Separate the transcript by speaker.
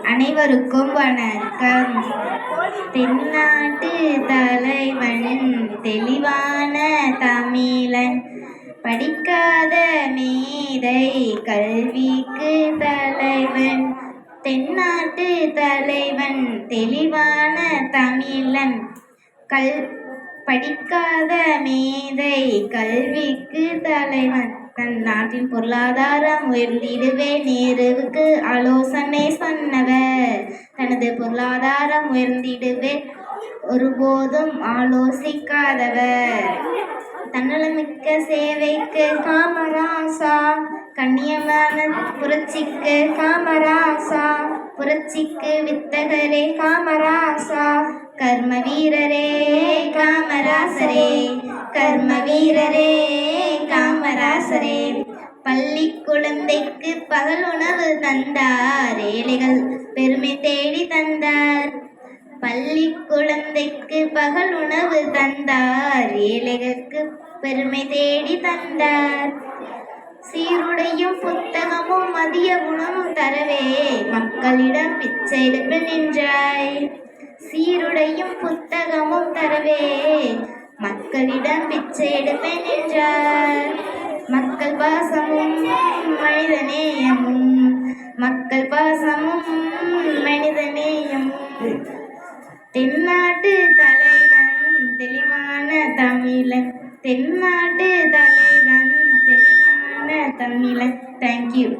Speaker 1: அனைவருக்கும் வணக்கம். தென்னாட்டு தலைவன் தெளிவான தமிழன் படிக்காத மேதை கல்விக்கு தலைவன். தென்னாட்டு தலைவன் தெளிவான தமிழன் கல் படிக்காத மேதை கல்விக்கு தலைவன். தன் நாட்டின் பொருளாதாரம் உயர்ந்திடுவே நேருவுக்கு ஆலோசனை சொன்னவர். தனது பொருளாதாரம் உயர்ந்திடுவே ஒருபோதும் ஆலோசிக்காதவர். தன்னலமிக்க சேவைக்கு காமராசா கண்ணியமான புரட்சிக்கு காமராசா புரட்சிக்கு வித்தகரே காமராசா கர்ம வீரரே. காமராசரே கர்ம வீரரே காமராசரே. பள்ளி குழந்தைக்கு பகல் உணவு தந்தார் ஏழைகள் பெருமை தேடி தந்தார். பள்ளி குழந்தைக்கு பகல் உணவு தந்தார் ஏழைகளுக்கு பெருமை தேடி தந்தார். சீருடையும் புத்தகமும் மதிய உணவும் தரவே மக்களிடம் பிச்சை எடுப்பு நின்றாய் சீருடையும் புத்தகமும் தரவே மக்களிடம் பிச்சை எடுப்பேன் என்றார். மக்கள் பாசமும் மனிதநேயமும் மக்கள் பாசமும் மனிதநேயமும் தென்னாட்டு தலைவன் தெளிவான தமிழன். தென்னாட்டு தலைவன் தெளிவான தமிழன். தேங்க்யூ